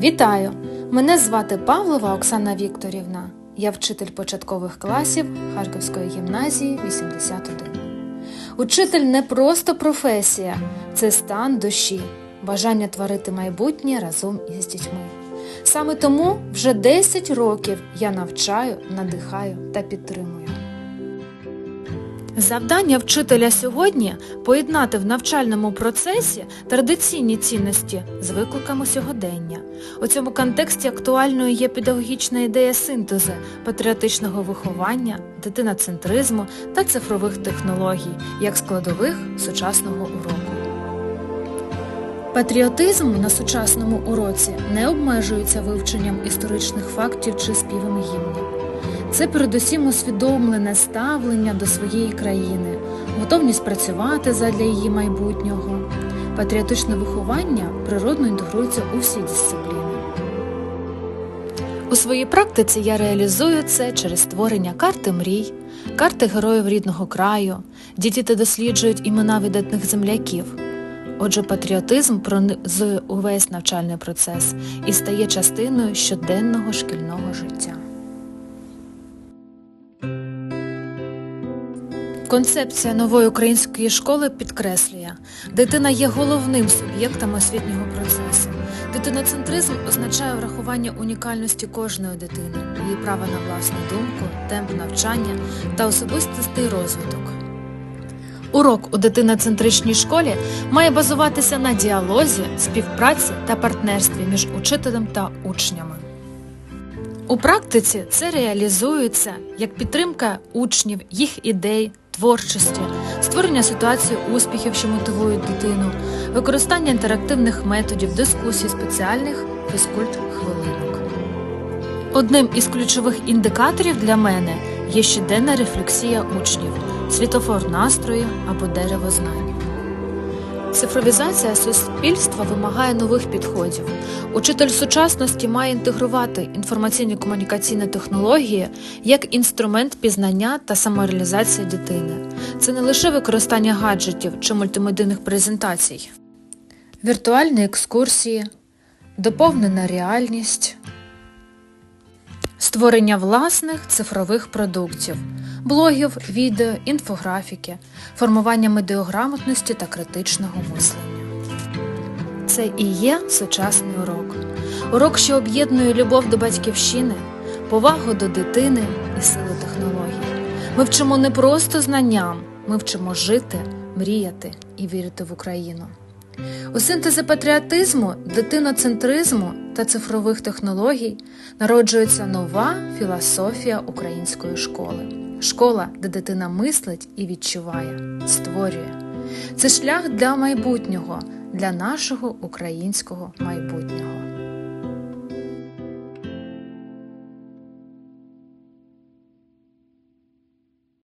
Вітаю! Мене звати Павлова Оксана Вікторівна. Я вчитель початкових класів Харківської гімназії 81. Учитель не просто професія, це стан душі, бажання творити майбутнє разом із дітьми. Саме тому вже 10 років я навчаю, надихаю та підтримую. Завдання вчителя сьогодні поєднати в навчальному процесі традиційні цінності з викликами сьогодення. У цьому контексті актуальною є педагогічна ідея синтезу патріотичного виховання, дитиноцентризму та цифрових технологій як складових сучасного уроку. Патріотизм на сучасному уроці не обмежується вивченням історичних фактів чи співом гімнів. Це передусім усвідомлене ставлення до своєї країни, готовність працювати задля її майбутнього. Патріотичне виховання природно інтегрується у всі дисципліни. У своїй практиці я реалізую це через створення карти мрій, карти героїв рідного краю, діти досліджують імена видатних земляків. Отже, патріотизм пронизує увесь навчальний процес і стає частиною щоденного шкільного життя. Концепція нової української школи підкреслює, дитина є головним суб'єктом освітнього процесу. Дитиноцентризм означає врахування унікальності кожної дитини, її права на власну думку, темп навчання та особистостий розвиток. Урок у дитиноцентричній школі має базуватися на діалозі, співпраці та партнерстві між учителем та учнями. У практиці це реалізується як підтримка учнів, їх ідей, творчості, створення ситуації успіхів, що мотивують дитину, використання інтерактивних методів, дискусій, спеціальних фізкульт-хвилинок. Одним із ключових індикаторів для мене є щоденна рефлексія учнів, світофор настрою або дерево знань. Цифровізація суспільства вимагає нових підходів. Учитель сучасності має інтегрувати інформаційні комунікаційні технології як інструмент пізнання та самореалізації дитини. Це не лише використання гаджетів чи мультимедійних презентацій, віртуальні екскурсії, доповнена реальність, створення власних цифрових продуктів, блогів, відео, інфографіки, формування медіограмотності та критичного мислення. Це і є сучасний урок. Урок, що об'єднує любов до батьківщини, повагу до дитини і силу технологій. Ми вчимо не просто знанням, ми вчимо жити, мріяти і вірити в Україну. У синтезі патріотизму, дитиноцентризму та цифрових технологій народжується нова філософія української школи. Школа, де дитина мислить і відчуває, створює. Це шлях для майбутнього, для нашого українського майбутнього.